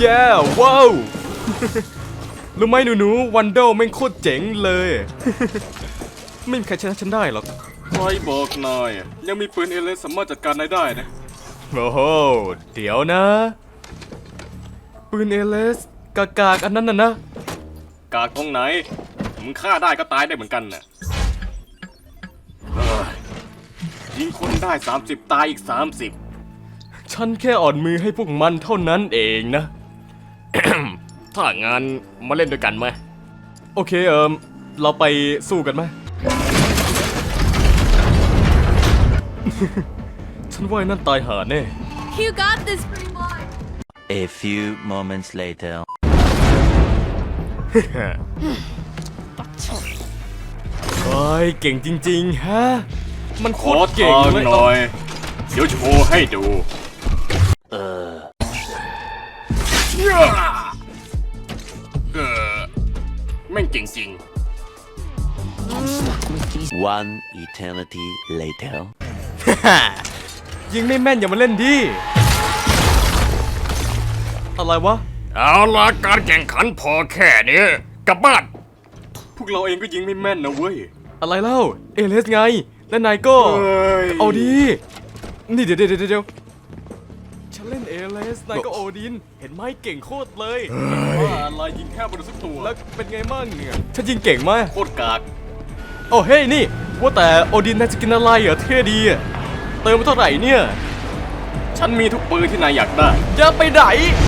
แย่ว้าวรู้ไหมหนูหนูวันโดแม่งโคตรเจ๋งเลย ไม่มีใครชนะฉันได้หรอกใครบอกนายอะยังมีปืนเอเลสสามารถจัดการนายได้นะ โอ้โห เดี๋ยวนะ ปืนเอเลสกากากๆอันนั้นน่ะนะ กากตรงไหนมึงฆ่าได้ก็ตายได้เหมือนกันน่ะเฮ้ยยิงคนได้ 30 ตายอีก 30 ฉันแค่อ่อนมือให้พวกมันเท่านั้นเองนะ ถ้างานมาเล่นด้วยกันไหมโอเคเอิมเราไปสู้กันไหม ฉันว่าไอ้นั่นตายหาแน่ You got this, pretty boy. A few moments later. เฮ้ยเก่งจริงๆฮะ มันโคขอตรเก่งทางเลย หน่อย เดี๋ยวโชว์ให้ดู เออ เออแม่งเก่งจริง One eternity later. ยิงไม่แม่นอย่ามาเล่นดิอะไรวะ เอาละการแข่งขันพอแค่นี้กลับบ้าน พวกเราเองก็ยิงไม่แม่นนะเว้ยอะไรเล่า เอเลสไง และนายก็ เอ้ยเอาดี นี่เดี๋ยวเดี๋ยวเดี๋ยว ฉันเล่นเอเลสนายก็โอดิน เห็นไหมเก่งโคตรเลยว่าอะไรยิงแค่บนสักตัว แล้วเป็นไงมั่งเนี่ยฉันยิงเก่งมากโคตรกากโอ้เฮ้ยนี่ ว่าแต่โอดินนายจะกินอะไรเหรอเท่ดีอะเติมมาเท่าไหร่เนี่ย ฉันมีทุกปืนที่นายอยากได้ จะไปไหน